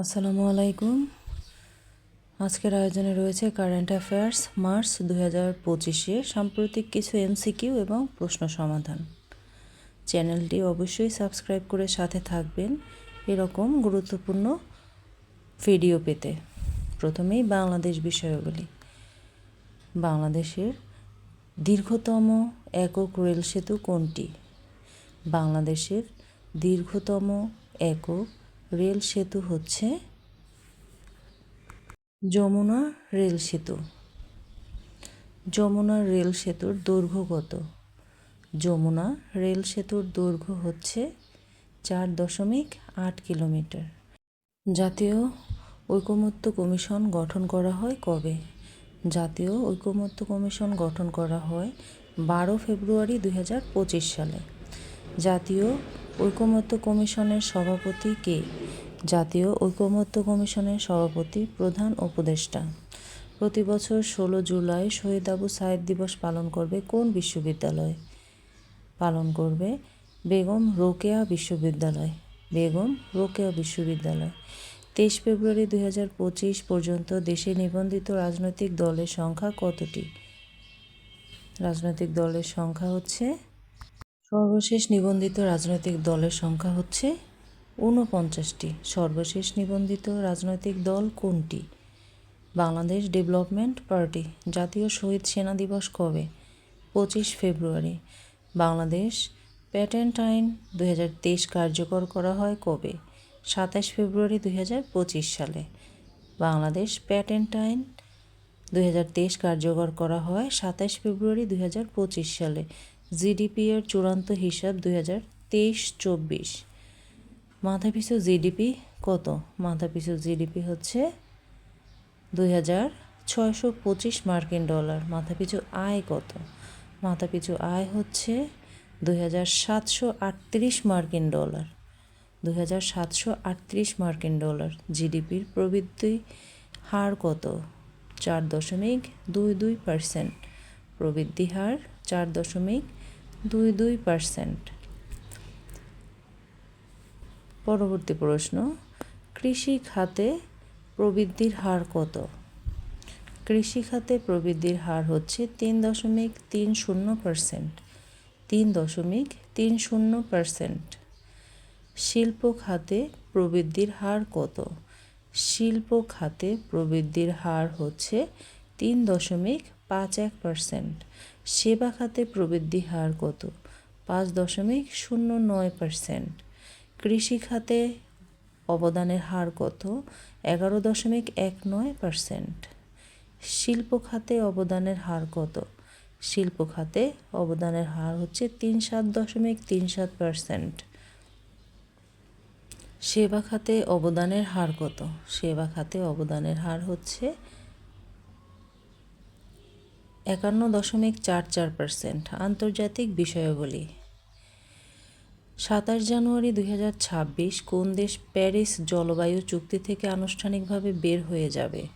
আসসালামু আলাইকুম। আজকের আয়োজনে রয়েছে কারেন্ট অ্যাফেয়ার্স মার্চ দু হাজার পঁচিশে সাম্প্রতিক কিছু এমসিকিউ এবং প্রশ্ন সমাধান। চ্যানেলটি অবশ্যই সাবস্ক্রাইব করে সাথে থাকবেন এরকম গুরুত্বপূর্ণ ভিডিও পেতে। প্রথমেই বাংলাদেশ বিষয়গুলি বাংলাদেশের দীর্ঘতম একক রেল সেতু কোনটি? বাংলাদেশের দীর্ঘতম একক রেল সেতু হচ্ছে যমুনা রেল সেতু। যমুনা রেল সেতুর দৈর্ঘ্য কত? যমুনা রেল সেতুর দৈর্ঘ্য হচ্ছে চার দশমিক আট কিলোমিটার। জাতীয় ঐকমত্য কমিশন গঠন করা হয় কবে? জাতীয় ঐকমত্য কমিশন গঠন করা হয় বারো ফেব্রুয়ারি দুই হাজার পঁচিশ সালে। জাতীয় ঐকমত্য কমিশনের সভাপতি কে? জাতীয় ঐকমত্য কমিশনের সভাপতি, প্রধান উপদেষ্টা। প্রতি বছর ষোলো জুলাই শহীদ আবু সাইদ দিবস পালন করবে কোন বিশ্ববিদ্যালয়? পালন করবে বেগম রোকেয়া বিশ্ববিদ্যালয়। বেগম রোকেয়া বিশ্ববিদ্যালয়। তেইশ ফেব্রুয়ারি দুই হাজার পঁচিশ পর্যন্ত দেশে নিবন্ধিত রাজনৈতিক দলের সংখ্যা কতটি? রাজনৈতিক দলের সংখ্যা হচ্ছে সর্বশেষ নিবন্ধিত রাজনৈতিক দলের সংখ্যা হচ্ছে ঊনপঞ্চাশটি। সর্বশেষ নিবন্ধিত রাজনৈতিক দল কোনটি? বাংলাদেশ ডেভেলপমেন্ট পার্টি, জাতীয় শহীদ সেনা দিবস কবে? পঁচিশ ফেব্রুয়ারি। বাংলাদেশ প্যাটেন্ট আইন দু হাজার তেইশ কার্যকর করা হয় কবে? সাতাশ ফেব্রুয়ারি দুই হাজার পঁচিশ সালে। বাংলাদেশ প্যাটেন্ট আইন দু হাজার তেইশ কার্যকর করা হয় সাতাশ ফেব্রুয়ারি দু হাজার পঁচিশ সালে। জিডিপি এর চূড়ান্ত হিসাব দুই হাজার তেইশ চব্বিশ মাথাপিছু জিডিপি কত? মাথাপিছু জিডিপি হচ্ছে দুই হাজার ছয়শো পঁচিশ মার্কিন ডলার। মাথাপিছু আয় কত? মাথাপিছু আয় হচ্ছে দুই হাজার সাতশো আটত্রিশ মার্কিন ডলার। দুই হাজার সাতশো আটত্রিশ মার্কিন ডলার। জিডিপির প্রবৃদ্ধি হার কত? চার দশমিক দুই দুই পার্সেন্ট। প্রবৃদ্ধি হার চার দশমিক দুই দুই পার্সেন্ট পরবর্তী প্রশ্ন, কৃষি খাতে প্রবৃদ্ধির হার কত? কৃষি খাতে প্রবৃদ্ধির হার হচ্ছে তিন দশমিক তিন শূন্য পার্সেন্ট তিন দশমিক তিন শূন্য পার্সেন্ট শিল্প খাতে প্রবৃদ্ধির হার কত? শিল্প খাতে প্রবৃদ্ধির হার হচ্ছে তিন দশমিক পাঁচ এক পার্সেন্ট। সেবা খাতে প্রবৃদ্ধি হার কত? পাঁচ দশমিক শূন্য নয় পার্সেন্ট। কৃষি খাতে অবদানের হার কত? এগারো দশমিক এক নয় পার্সেন্ট। শিল্প খাতে অবদানের হার কত? শিল্প খাতে অবদানের হার হচ্ছে তিন সাত দশমিক তিন সাত পার্সেন্ট। সেবা খাতে অবদানের হার কত? সেবা খাতে অবদানের হার হচ্ছে একান্ন দশমিক চার চার পার্সেন্ট আন্তর্জাতিক বিষয়াবলী। সাতাশ জানুয়ারি দুই ছাব্বিশ কোন দেশ প্যারিস জলবায়ু চুক্তি থেকে আনুষ্ঠানিকভাবে বের হয়ে যাবে?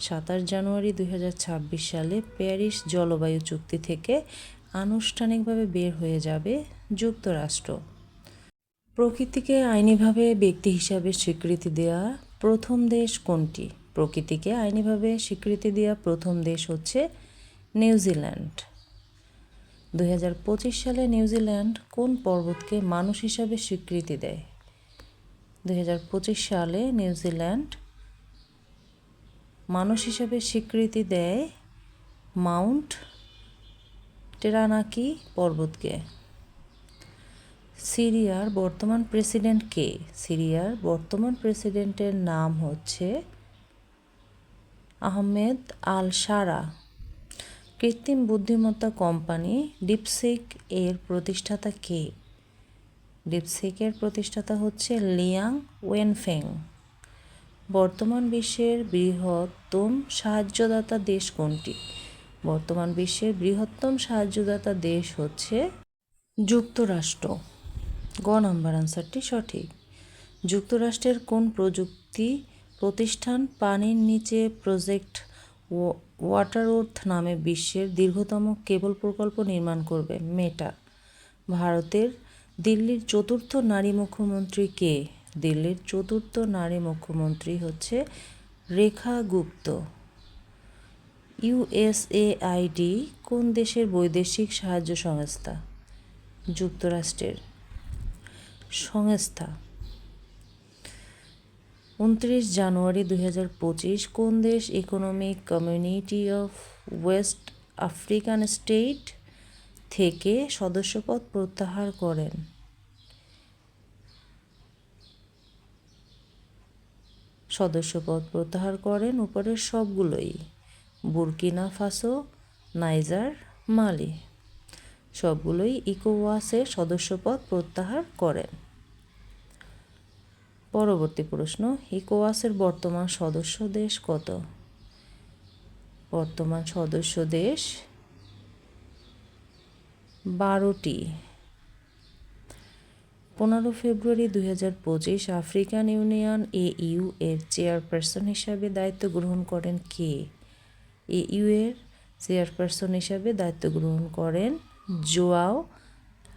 সাতাশ জানুয়ারি দুই হাজার ছাব্বিশ সালে প্যারিস জলবায়ু চুক্তি থেকে আনুষ্ঠানিকভাবে বের হয়ে যাবে যুক্তরাষ্ট্র। প্রকৃতিকে আইনিভাবে ব্যক্তি হিসাবে স্বীকৃতি দেওয়া প্রথম দেশ কোনটি? প্রকৃতিকে আইনিভাবে স্বীকৃতি দেওয়া প্রথম দেশ হচ্ছে নিউজিল্যান্ড দু হাজার পঁচিশ সালে নিউজিল্যান্ড কোন পর্বতকে মানুষ হিসাবে স্বীকৃতি দেয়? দু হাজার পঁচিশ সালে নিউজিল্যান্ড মানুষ হিসাবে স্বীকৃতি দেয় মাউন্ট টেরানাকি পর্বতকে। সিরিয়ার বর্তমান প্রেসিডেন্ট কে? সিরিয়ার বর্তমান প্রেসিডেন্টের নাম হচ্ছে আহমেদ আল সারা কৃত্রিম বুদ্ধিমত্তা কোম্পানি ডিপসিক এর প্রতিষ্ঠাতা কে? ডিপসিকের প্রতিষ্ঠাতা হচ্ছে লিয়াং ওয়েনফেং। বর্তমান বিশ্বের বৃহত্তম সাহায্যদাতা দেশ কোনটি? বর্তমান বিশ্বের বৃহত্তম সাহায্যদাতা দেশ হচ্ছে যুক্তরাষ্ট্র। গ নাম্বার আনসারটি সঠিক। যুক্তরাষ্ট্রের কোন প্রযুক্তি প্রতিষ্ঠান পানির নিচে প্রজেক্ট ওয়াটার ওর্থ নামে বিশ্বের দীর্ঘতম কেবল প্রকল্প নির্মাণ করবে মেটা। ভারতের দিল্লির চতুর্থ নারী মুখ্যমন্ত্রী কে? দিল্লির চতুর্থ নারী মুখ্যমন্ত্রী হচ্ছে রেখা গুপ্ত। ইউএসএআইডি কোন দেশের বৈদেশিক সাহায্য সংস্থা? যুক্তরাষ্ট্রের সংস্থা। উনত্রিশ জানুয়ারি দুই হাজার পঁচিশ, কোন দেশ economic community of West African state থেকে সদস্যপদ প্রত্যাহার করেন? সদস্যপদ প্রত্যাহার করেন উপরের সবগুলোই, বুরকিনা ফাসো, নাইজার, মালি। সবগুলোই ইকোওয়াসের সদস্যপদ প্রত্যাহার করেন। পরবর্তী প্রশ্ন ইকোওয়াসের বর্তমান সদস্য দেশ কত? বর্তমান সদস্য দেশ বারোটি। পনেরো ফেব্রুয়ারি দুই হাজার পঁচিশ আফ্রিকান ইউনিয়ন এ ইউ এর চেয়ারপারসন হিসাবে দায়িত্ব গ্রহণ করেন কে? এ ইউ এর চেয়ারপারসন হিসাবে দায়িত্ব গ্রহণ করেন জোয়াও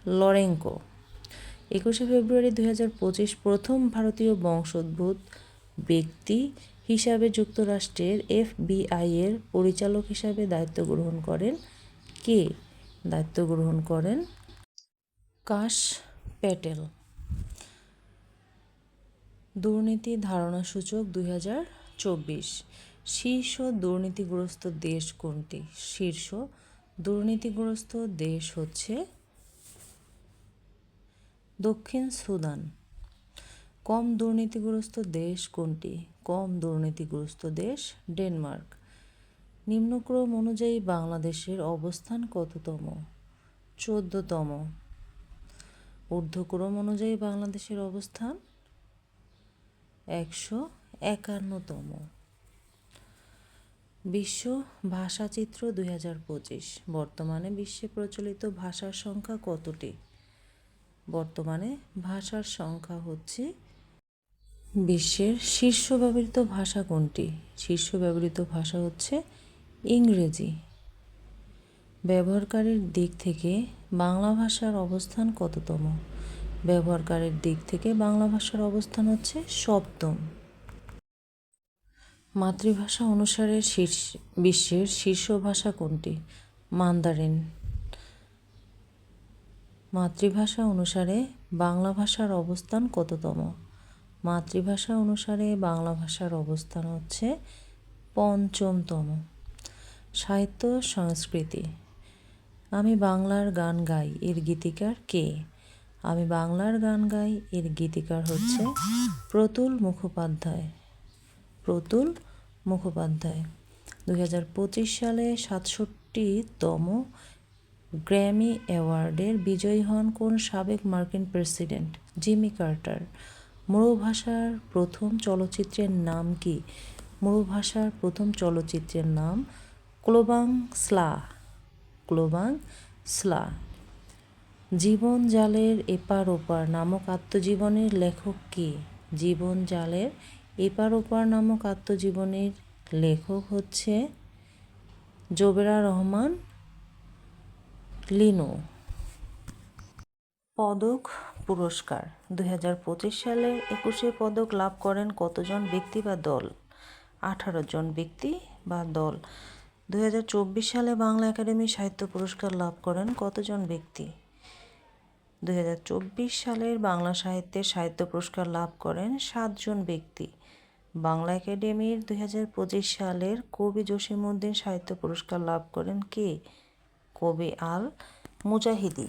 লরেঙ্কো। একুশে ফেব্রুয়ারি দুই হাজার পঁচিশ প্রথম ভারতীয় বংশোদ্ভূত ব্যক্তি হিসাবে যুক্তরাষ্ট্রের এফবিআই এর পরিচালক হিসাবে দায়িত্ব গ্রহণ করেন। কে দায়িত্ব গ্রহণ করেন? কাশ প্যাটেল। দুর্নীতি ধারণা সূচক দুই হাজার চব্বিশ। শীর্ষ দুর্নীতিগ্রস্ত দেশ কোনটি? শীর্ষ দুর্নীতিগ্রস্ত দেশ হচ্ছে দক্ষিণ সুদান। কম দুর্নীতিগ্রস্ত দেশ কোনটি? কম দুর্নীতিগ্রস্ত দেশ ডেনমার্ক। নিম্নক্রম অনুযায়ী বাংলাদেশের অবস্থান কততম? চোদ্দতম। ঊর্ধ্বক্রম অনুযায়ী বাংলাদেশের অবস্থান একশো একান্নতম। বিশ্ব ভাষাচিত্র দুই হাজার পঁচিশ। বর্তমানে বিশ্বে প্রচলিত ভাষার সংখ্যা কতটি? বর্তমানে ভাষার সংখ্যা হচ্ছে বিশ্বের শীর্ষ ব্যবহৃত ভাষা কোনটি? শীর্ষ ব্যবহৃত ভাষা হচ্ছে ইংরেজি। ব্যবহারকারীর দিক থেকে বাংলা ভাষার অবস্থান কততম? ব্যবহারকারীর দিক থেকে বাংলা ভাষার অবস্থান হচ্ছে সপ্তম। মাতৃভাষা অনুসারে শীর্ষ বিশ্বের শীর্ষ ভাষা কোনটি? মান্দারিন। মাতৃভাষা অনুসারে বাংলা ভাষার অবস্থান কততম? মাতৃভাষা অনুসারে বাংলা ভাষার অবস্থান হচ্ছে পঞ্চমতম। সাহিত্য, সংস্কৃতি। আমি বাংলার গান গাই, এর গীতিকার কে? আমি বাংলার গান গাই, এর গীতিকার হচ্ছে প্রতুল মুখোপাধ্যায়। প্রতুল মুখোপাধ্যায়। দু হাজার পঁচিশ সালে সাতষট্টিতম গ্র্যামি অ্যাওয়ার্ডের বিজয়ী হন কোন সাবেক মার্কিন প্রেসিডেন্ট? Jimmy Carter. মুরু ভাষার প্রথম চলচ্চিত্রের নাম কি? মুরু ভাষার প্রথম চলচ্চিত্রের নাম ক্লোবাং স্লা। ক্লোবাং স্লা। জীবন জালের এপার ওপার নামক আত্মজীবনের লেখক কে? জীবন জালের এপার ওপার নামক আত্মজীবনের লেখক হচ্ছে জোবেরা রহমান লিনো। পদক পুরস্কার। দুই হাজার পঁচিশ সালে একুশে পদক লাভ করেন কতজন ব্যক্তি বা দল? আঠারো জন ব্যক্তি বা দল। দুই হাজার চব্বিশ সালে বাংলা একাডেমি সাহিত্য পুরস্কার লাভ করেন কতজন ব্যক্তি? দুই হাজার চব্বিশ সালের বাংলা সাহিত্যের সাহিত্য পুরস্কার লাভ করেন সাতজন ব্যক্তি। বাংলা একাডেমির দুই হাজার পঁচিশ সালের কবি জসিমউদ্দিন সাহিত্য পুরস্কার লাভ করেন কে? কবি আল মুজাহিদি।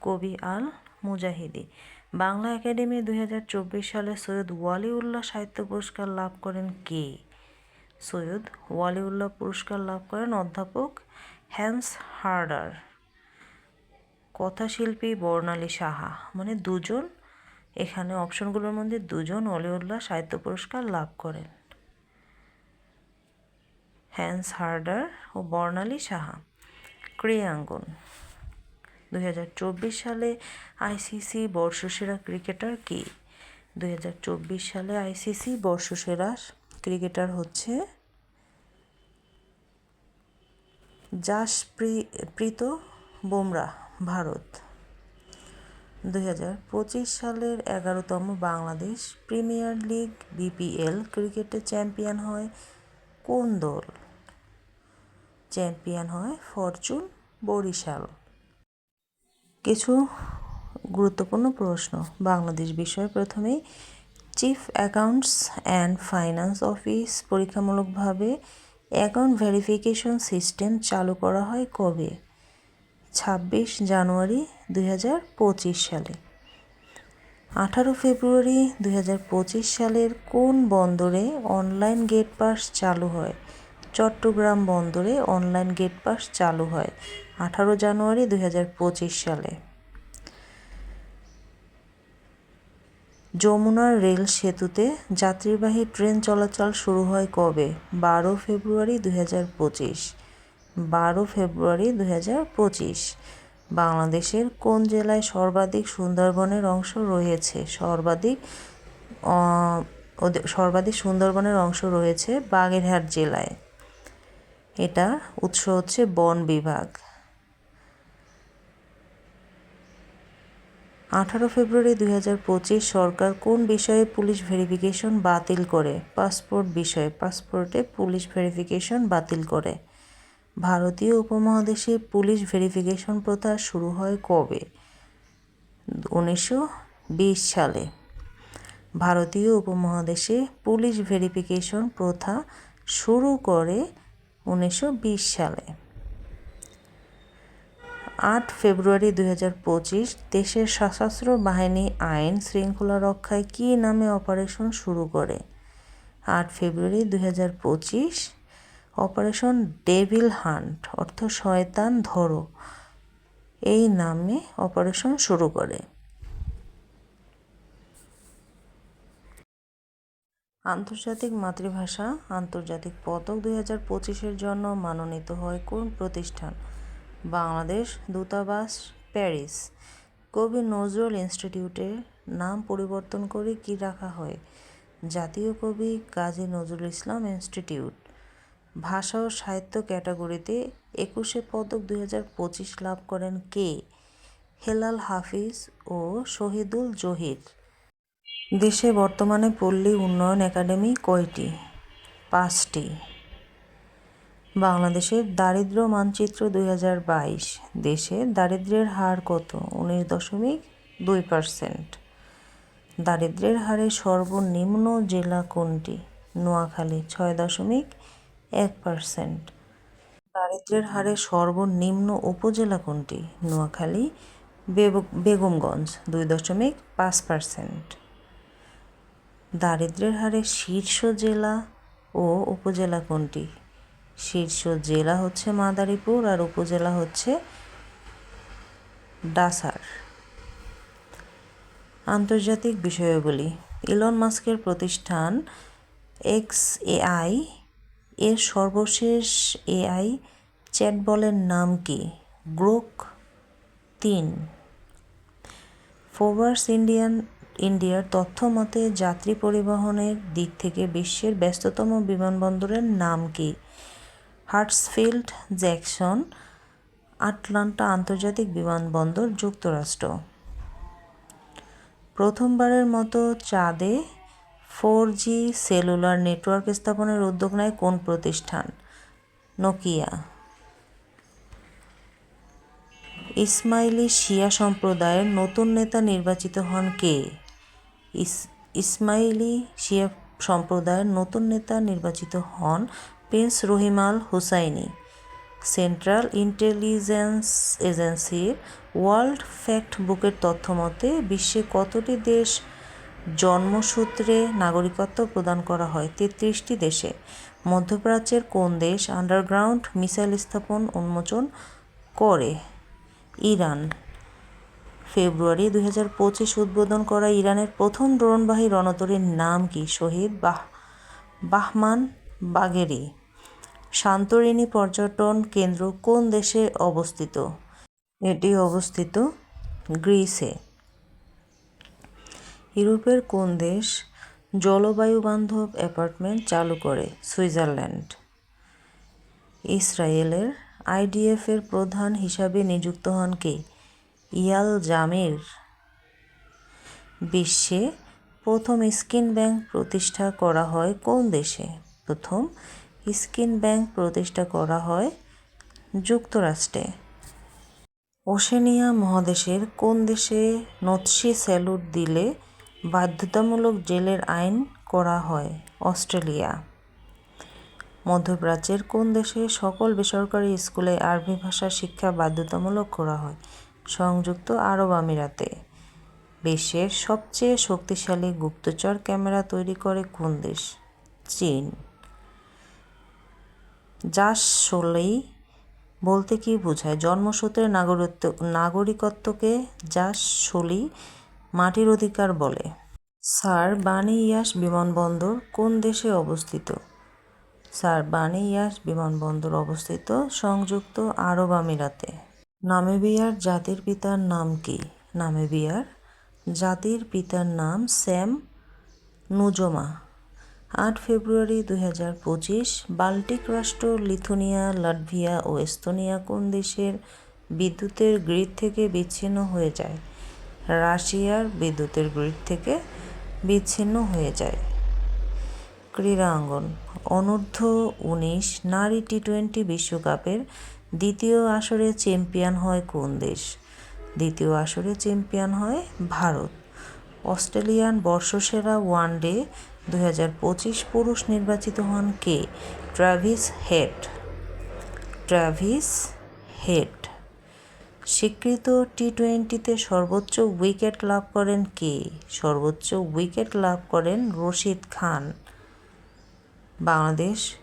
কবি আল মুজাহিদি। বাংলা একাডেমি দুই হাজার চব্বিশ সালে সৈয়দ ওয়ালিউল্লাহ সাহিত্য পুরস্কার লাভ করেন কে? সৈয়দ ওয়ালিউল্লাহ পুরস্কার লাভ করেন অধ্যাপক হ্যান্স হার্ডার। কথাশিল্পী বর্ণালী সাহা। মানে দুজন, এখানে অপশনগুলোর মধ্যে দুজন অলিউল্লাহ সাহিত্য পুরস্কার লাভ করেন। হ্যান্স হার্ডার ও বর্ণালী সাহা ক্রিয়াঙ্গন দুই হাজার চব্বিশ সালে আইসিসি বর্ষসেরা ক্রিকেটার কে? দুই হাজার চব্বিশ সালে আইসিসি বর্ষসেরা ক্রিকেটার হচ্ছে জাসপ্রীত বুমরাহ ভারত। দুই হাজার পঁচিশ সালের এগারোতম বাংলাদেশ প্রিমিয়ার লিগ বিপিএল ক্রিকেটে চ্যাম্পিয়ন হয় কোন দল? চ্যাম্পিয়ন হয় ফরচুন বরিশাল। কিছু গুরুত্বপূর্ণ প্রশ্ন। বাংলাদেশ বিষয়ে প্রথমেই chief accounts and finance office পরীক্ষামূলকভাবে অ্যাকাউন্ট ভেরিফিকেশন সিস্টেম চালু করা হয় কবে? ছাব্বিশ জানুয়ারি দুই হাজার পঁচিশ সালে। আঠারো ফেব্রুয়ারি দুই হাজার পঁচিশ সালের কোন বন্দরে অনলাইন গেট পাস চালু হয়? চট্টগ্রাম বন্দরে অনলাইন গেট পাস চালু হয় আঠারো জানুয়ারি দুই হাজার পঁচিশ সালে। যমুনার রেল সেতুতে যাত্রীবাহী ট্রেন চলাচল শুরু হয় কবে? বারো ফেব্রুয়ারি দুই হাজার পঁচিশ। বারো ফেব্রুয়ারি দুই হাজার পঁচিশ। বাংলাদেশের কোন জেলায় সর্বাধিক সুন্দরবনের অংশ রয়েছে? সর্বাধিক সর্বাধিক সুন্দরবনের অংশ রয়েছে বাগেরহাট জেলায়। এটা উৎস হচ্ছে বন বিভাগ। আঠারো ফেব্রুয়ারি দুই হাজার পঁচিশ সরকার কোন বিষয়ে পুলিশ ভেরিফিকেশন বাতিল করে? পাসপোর্ট বিষয়ে। পাসপোর্টে পুলিশ ভেরিফিকেশন বাতিল করে। ভারতীয় উপমহাদেশে পুলিশ ভেরিফিকেশন প্রথা শুরু হয় কবে? উনিশশো বিশ সালে। ভারতীয় উপমহাদেশে পুলিশ ভেরিফিকেশন প্রথা শুরু করে উনিশশো বিশ সালে। আট ফেব্রুয়ারি দুই হাজার পঁচিশ, দেশের সশস্ত্র বাহিনী আইন শৃঙ্খলা রক্ষায় কী নামে অপারেশন শুরু করে? আট ফেব্রুয়ারি দুই হাজার পঁচিশ, অপারেশন ডেভিল হান্ট, অর্থ শয়তান ধরো, এই নামে অপারেশন শুরু করে। আন্তর্জাতিক মাতৃভাষা, আন্তর্জাতিক পদক দুই হাজার পঁচিশের জন্য মনোনীত হয় কোন প্রতিষ্ঠান? বাংলাদেশ, দূতাবাস, প্যারিস। কবি নজরুল ইনস্টিটিউটের নাম পরিবর্তন করে কি রাখা হয়? জাতীয় কবি কাজী নজরুল ইসলাম ইনস্টিটিউট। ভাষা ও সাহিত্য ক্যাটাগরিতে একুশে পদক দুই হাজার পঁচিশ লাভ করেন কে? হেলাল হাফিজ ও শহীদুল জহির। দেশে বর্তমানে পল্লী উন্নয়ন একাডেমি কয়টি? পাঁচটি। বাংলাদেশের দারিদ্র মানচিত্র দুই হাজার বাইশ, দেশে দারিদ্র্যের হার কত? উনিশ দশমিক দুই পার্সেন্ট। দারিদ্র্যের হারে সর্বনিম্ন জেলা কোনটি? নোয়াখালী, ছয় দশমিক এক পার্সেন্ট। দারিদ্র্যের হারে সর্বনিম্ন উপজেলা কোনটি? নোয়াখালী বেগমগঞ্জ, দুই দশমিক পাঁচ পার্সেন্ট। দারিদ্র্যের হারে শীর্ষ জেলা ও উপজেলা কোনটি? শীর্ষ জেলা হচ্ছে মাদারীপুর আর উপজেলা হচ্ছে ডাসার। আন্তর্জাতিক বিষয়াবলী ইলন মাস্কের প্রতিষ্ঠান এক্স এআই এর সর্বশেষ এআই চ্যাটবলের নাম কি? গ্রোক তিন। ফোবার্স ইন্ডিয়ান ইন্ডিয়ার তথ্য মতে যাত্রী পরিবহনের দিক থেকে বিশ্বের ব্যস্ততম বিমানবন্দরের নাম কি? হার্টসফিল্ড, জ্যাকসন, আটলান্টা আন্তর্জাতিক বিমানবন্দর, যুক্তরাষ্ট্র। প্রথমবারের মতো চাঁদে ফোর জি সেলুলার নেটওয়ার্ক স্থাপনের উদ্যোগ নেয় কোন প্রতিষ্ঠান? নোকিয়া। ইসমাইলি শিয়া সম্প্রদায়ের নতুন নেতা নির্বাচিত হন কে? ইসমাইলি শিয়া সম্প্রদায়ের নতুন নেতা নির্বাচিত হন prince Rahim al Hussaini. Central Intelligence এজেন্সির ওয়ার্ল্ড ফ্যাক্ট বুকের তথ্য মতে, বিশ্বে কতটি দেশ জন্মসূত্রে নাগরিকত্ব প্রদান করা হয়? তেত্রিশটি দেশে। মধ্যপ্রাচ্যের কোন দেশ আন্ডারগ্রাউন্ড মিসাইল স্থাপন উন্মোচন করে? ইরান। ফেব্রুয়ারি দুই হাজার পঁচিশ উদ্বোধন করা ইরানের প্রথম ড্রোনবাহী রণতরীর নাম কি? শহীদ বাহ, বাহমান বাগেরি। শান্তরিণী পর্যটন কেন্দ্র কোন দেশে অবস্থিত? এটি অবস্থিত গ্রিসে। ইউরোপের কোন দেশ জলবায়ু বান্ধব অ্যাপার্টমেন্ট চালু করে? সুইজারল্যান্ড। ইসরায়েলের আইডিএফের প্রধান হিসাবে নিযুক্ত হন কে? ইয়াল জামির। বিশ্বে প্রথম স্কিন ব্যাংক প্রতিষ্ঠা করা হয় কোন দেশে? প্রথম স্কিন ব্যাংক প্রতিষ্ঠা করা হয় যুক্তরাষ্ট্রে। ওশেনিয়া মহাদেশের কোন দেশে নৎসি স্যালুট দিলে বাধ্যতামূলক জেলের আইন করা হয়? অস্ট্রেলিয়া। মধ্যপ্রাচ্যের কোন দেশে সকল বেসরকারি স্কুলে আরবি ভাষা শিক্ষা বাধ্যতামূলক করা হয়? সংযুক্ত আরব আমিরাতে। বিশ্বের সবচেয়ে শক্তিশালী গুপ্তচর ক্যামেরা তৈরি করে কোন দেশ? চীন। জাসসোলেই বলতে কি বোঝায়? জন্মসূত্রে নাগরিকত্ব নাগরিকত্বকে জাসসোলি মাটির অধিকার বলে। স্যার বানি ইয়াস বিমানবন্দর কোন দেশে অবস্থিত? স্যার বানি ইয়াস বিমানবন্দর অবস্থিত সংযুক্ত আরব আমিরাতে। নামিবিয়ার জাতির পিতার নাম কি? নামিবিয়ার জাতির পিতার নাম স্যাম নুজমা। আট ফেব্রুয়ারি দুই হাজার পঁচিশ, বাল্টিক রাষ্ট্র লিথুনিয়া, লাটভিয়া ও এস্তোনিয়া কোন দেশের বিদ্যুতের গ্রিড থেকে বিচ্ছিন্ন হয়ে যায়? রাশিয়ার বিদ্যুতের গ্রিড থেকে বিচ্ছিন্ন হয়ে যায়। ক্রীড়াঙ্গন, অনূর্ধ্ব উনিশ নারী টি টোয়েন্টি বিশ্বকাপের দ্বিতীয় আসরে চ্যাম্পিয়ন হয় কোন দেশ? দ্বিতীয় আসরে চ্যাম্পিয়ন হয় ভারত। অস্ট্রেলিয়ান বর্ষসেরা ওয়ানডে দুই হাজার পঁচিশ পুরুষ নির্বাচিত হন কে? Travis Head. Travis Head. স্বীকৃত টি টোয়েন্টিতে সর্বোচ্চ উইকেট লাভ করেন কে? সর্বোচ্চ উইকেট লাভ করেন Rashid Khan. Bangladesh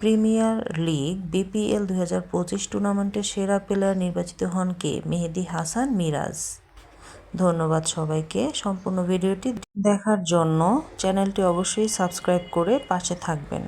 Premier League BPL দু হাজার পঁচিশ টুর্নামেন্টের সেরা প্লেয়ার নির্বাচিত হন কে? মেহেদি হাসান মিরাজ। ধন্যবাদ সবাইকে সম্পূর্ণ ভিডিওটি দেখার জন্য। চ্যানেলটি অবশ্যই সাবস্ক্রাইব করে পাশে থাকবেন।